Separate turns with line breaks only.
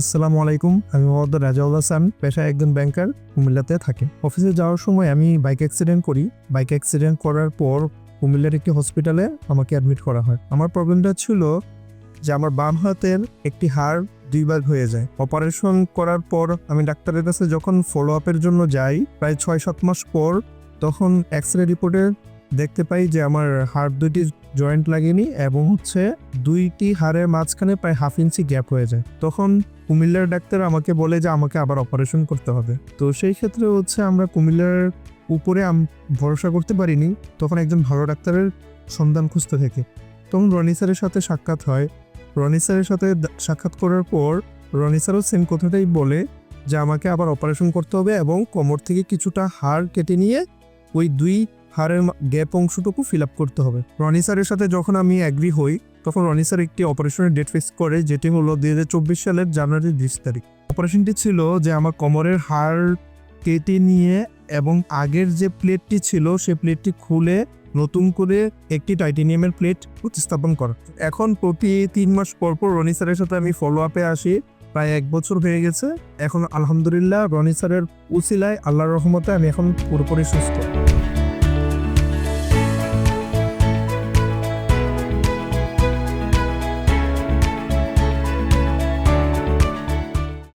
আসসালামু আলাইকুম, আমি মোহাম্মদ রাজাউল হাসান, পেশায় একজন ব্যাংকার কুমিল্লাতে থাকি। অফিসে যাওয়ার সময় আমি বাইক অ্যাক্সিডেন্ট করি। বাইক অ্যাক্সিডেন্ট করার পর কুমিল্লার একটি হসপিটালে আমাকে অ্যাডমিট করা হয়। আমার প্রবলেমটা ছিল যে আমার বাম হাতের একটি হাড় দুই ভাগ হয়ে যায়। অপারেশন করার পর আমি ডাক্তারের কাছে যখন ফলো আপের জন্য যাই, প্রায় ছয় সাত মাস পর তখন এক্স রে রিপোর্টে দেখতে পাই যে আমার হাড় দুইটি জয়েন্ট লাগেনি এবং হচ্ছে দুইটি হাড়ের মাঝখানে প্রায় হাফ ইঞ্চি গ্যাপ হয়ে যায়। তখন কুমিল্লার ডাক্তার আমাকে বলে যে আমাকে আবার অপারেশন করতে হবে। তো সেই ক্ষেত্রে হচ্ছে আমরা কুমিল্লার উপরে ভরসা করতে পারিনি। তখন একজন ভালো ডাক্তারের সন্ধান খুঁজতে থাকি। তখন রনি স্যারের সাথে সাক্ষাৎ হয়। রনি স্যারের সাথে সাক্ষাৎ করার পর রনি স্যারও সেম কথাটাই বলে যে আমাকে আবার অপারেশন করতে হবে এবং কোমর থেকে কিছুটা হাড় কেটে নিয়ে ওই দুই হাড়ের গ্যাপ অংশটুকু ফিল আপ করতে হবে। রনি স্যারের সাথে যখন আমি অ্যাগ্রি হই, তখন রনি স্যার একটি অপারেশনের ডেট ফিক্স করে, যেটি হলো দুই হাজার চব্বিশ সালের জানুয়ারির বিশ তারিখ। অপারেশনটি ছিল যে আমার কোমরের হাড় কেটে নিয়ে এবং আগের যে প্লেটটি ছিল, সে প্লেটটি খুলে নতুন করে একটি টাইটেনিয়ামের প্লেট প্রতিস্থাপন করা। এখন প্রতি তিন মাস পর পর রনি স্যারের সাথে আমি ফলো আপে আসি। প্রায় এক বছর হয়ে গেছে। এখন আলহামদুলিল্লাহ রনি স্যারের উসিলায় আল্লাহর রহমতে আমি এখন পুরোপুরি সুস্থ।